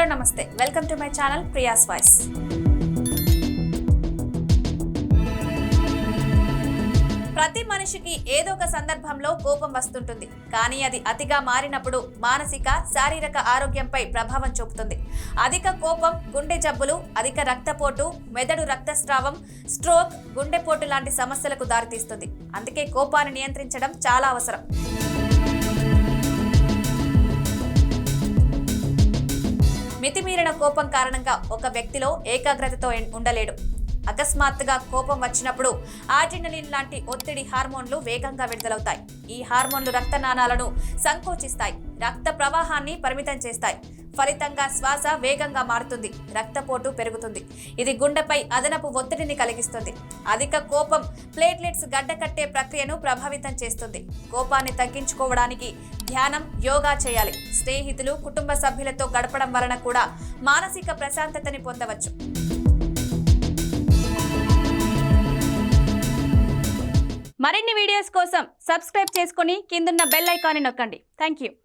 Hello నమస్తే. Welcome to my channel Priya's voice. ప్రతి మనిషికి ఏదో ఒక సందర్భంలో కోపం వస్తుంటుంది. కానీ అది అతిగా మారినప్పుడు మానసిక శారీరక ఆరోగ్యంపై ప్రభావం చూపుతుంది. అధిక కోపం గుండె జబ్బులు అధిక రక్తపోటు మెదడు రక్తస్రావం స్ట్రోక్ గుండెపోటు లాంటి సమస్యలకు దారితీస్తుంది. అందుకే కోపాన్ని నియంత్రించడం చాలా అవసరం. మితిమీరిన కోపం కారణంగా ఒక వ్యక్తిలో ఏకాగ్రతతో ఉండలేడు. అకస్మాత్తుగా కోపం వచ్చినప్పుడు ఆర్జినలిన్ లాంటి ఒత్తిడి హార్మోన్లు వేగంగా విడుదలవుతాయి. ఈ హార్మోన్లు రక్తనాళాలను సంకోచిస్తాయి. రక్త ప్రవాహాన్ని పరిమితం చేస్తాయి. ఫలితంగా శ్వాస వేగంగా మారుతుంది రక్తపోటు పెరుగుతుంది. ఇది గుండెపై అదనపు ఒత్తిడిని కలిగిస్తుంది. అధిక కోపం ప్లేట్లెట్స్ గడ్డకట్టే ప్రక్రియను ప్రభావితం చేస్తుంది. కోపాన్ని తగ్గించుకోవడానికి ధ్యానం యోగా చేయాలి. స్నేహితులు కుటుంబ సభ్యులతో గడపడం వలన కూడా మానసిక ప్రశాంతతని పొందవచ్చు. మరిన్ని వీడియోస్ కోసం సబ్స్క్రైబ్ చేసుకొని కిందున్న బెల్ ఐకాన్ని నొక్కండి. Thank you